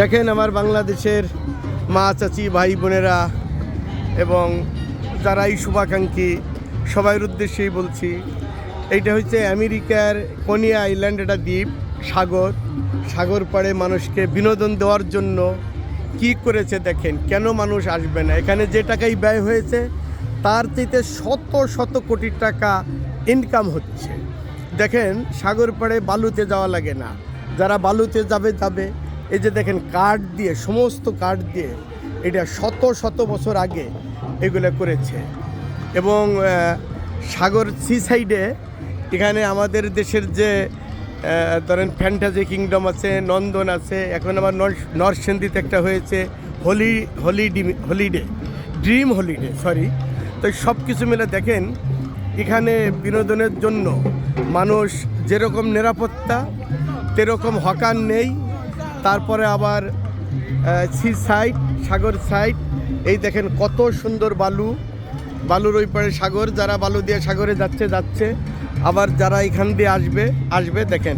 দেখেন আমার বাংলাদেশের মা, চাচি, ভাই, বোনেরা এবং যারা এই শুভাকাঙ্ক্ষী সবার উদ্দেশ্যেই বলছি, এইটা হচ্ছে আমেরিকার কোনিয়া আইল্যান্ড একটা দ্বীপ, সাগর। সাগর পাড়ে মানুষকে বিনোদন দেওয়ার জন্য কি করেছে দেখেন, কেন মানুষ আসবে না? এখানে যে টাকাই ব্যয় হয়েছে, তার চাইতে শত শত কোটি টাকা ইনকাম হচ্ছে। দেখেন, সাগর পাড়ে বালুতে যাওয়া লাগে না। যারা বালুতে যাবে যাবে। এই যে দেখেন কাঠ দিয়ে, সমস্ত কাঠ দিয়ে এটা শত শত বছর আগে এগুলো করেছে। এবং সাগর সি সাইডে এখানে আমাদের দেশের যে ধরেন ফ্যান্টাজি কিংডম আছে, নন্দন আছে, এখন আবার নর- নরসিংদীতে একটা হয়েছে, Holi holiday holiday, dream holiday sorry তো সব কিছু মিলে দেখেন, এখানে বিনোদনের জন্য মানুষ যেরকম নিরাপত্তা, তেরকম হকার নেই তারপরে আবার সি সাইড সাগর সাইড এই দেখেন কত সুন্দর বালু। বালুর ওই পারে সাগর, যারা বালু দিয়ে সাগরে যাচ্ছে যাচ্ছে। আবার যারা এখান দিয়ে আসবে আসবে, দেখেন।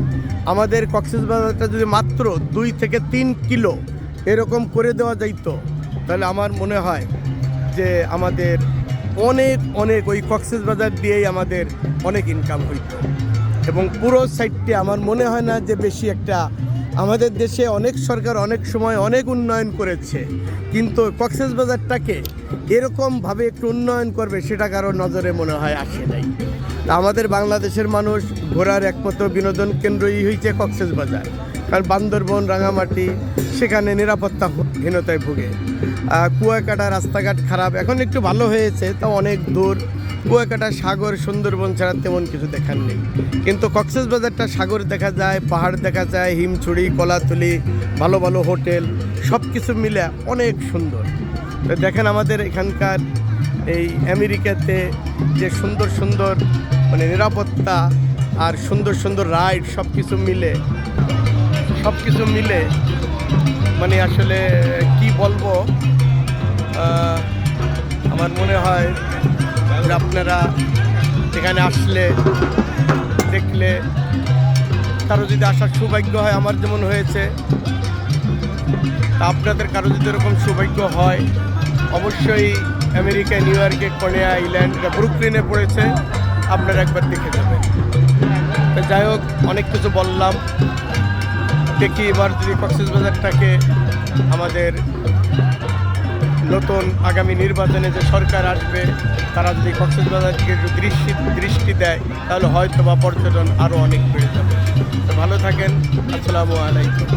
আমাদের কক্সবাজারটা যদি মাত্র দুই থেকে তিন কিলো এরকম করে দেওয়া যাইত, তাহলে আমার মনে হয় যে আমাদের অনেক অনেক ওই কক্সবাজার দিয়েই আমাদের অনেক ইনকাম হইতো। এবং পুরো সাইডটি আমার মনে হয় না যে বেশি একটা আমাদের দেশে অনেক সরকার অনেক সময় অনেক উন্নয়ন করেছে, কিন্তু কক্সেস বাজারটাকে এরকমভাবে একটু উন্নয়ন করবে সেটা কারও নজরে মনে হয় আসে নাই। আমাদের বাংলাদেশের মানুষ ঘোরার একমাত্র বিনোদন কেন্দ্রই হয়েছে কক্সেস বাজার, কারণ বান্দরবন, রাঙামাটি সেখানে নিরাপত্তাহীনতায় ভুগে। আহ, কুয়াকাটা রাস্তাঘাট খারাপ এখন একটু ভালো হয়েছে তাও অনেক দূর। কুয়াকাটা সাগর সুন্দরবন ছাড়া তেমন কিছু দেখার নেই। কিন্তু কক্সবাজারটা সাগর দেখা যায় পাহাড় দেখা যায় হিমছড়ি কলাতুলি ভালো ভালো হোটেল সব কিছু মিলে অনেক সুন্দর। তো দেখেন আমাদের এখানকার এই আমেরিকাতে যে সুন্দর সুন্দর মানে নিরাপত্তা আর সুন্দর সুন্দর রাইড সব কিছু মিলে সব কিছু মিলে মানে আসলে, কি বলব? আমার মনে হয় যে আপনারা এখানে আসলে, দেখলে কারও যদি আসার সৌভাগ্য হয়, আমার যেমন হয়েছে, তা আপনাদের কারও যদি এরকম সৌভাগ্য হয়, অবশ্যই আমেরিকা, নিউ ইয়র্কে, কর্নিয়া আইল্যান্ড ব্রুকলিনে পড়েছে, আপনারা একবার দেখে যাবেন। যাই হোক, অনেক কিছু বললাম। দেখি এবার যদি কক্সবাজারটাকে আমাদের নতুন আগামী নির্বাচনে যে সরকার আসবে, তারা যদি কক্সবাজারকে একটু দৃষ্টি দৃষ্টি দেয়, তাহলে হয়তো বা পর্যটন আরও অনেক বেড়ে যাবে। ভালো থাকেন, আসসালামু আলাইকুম।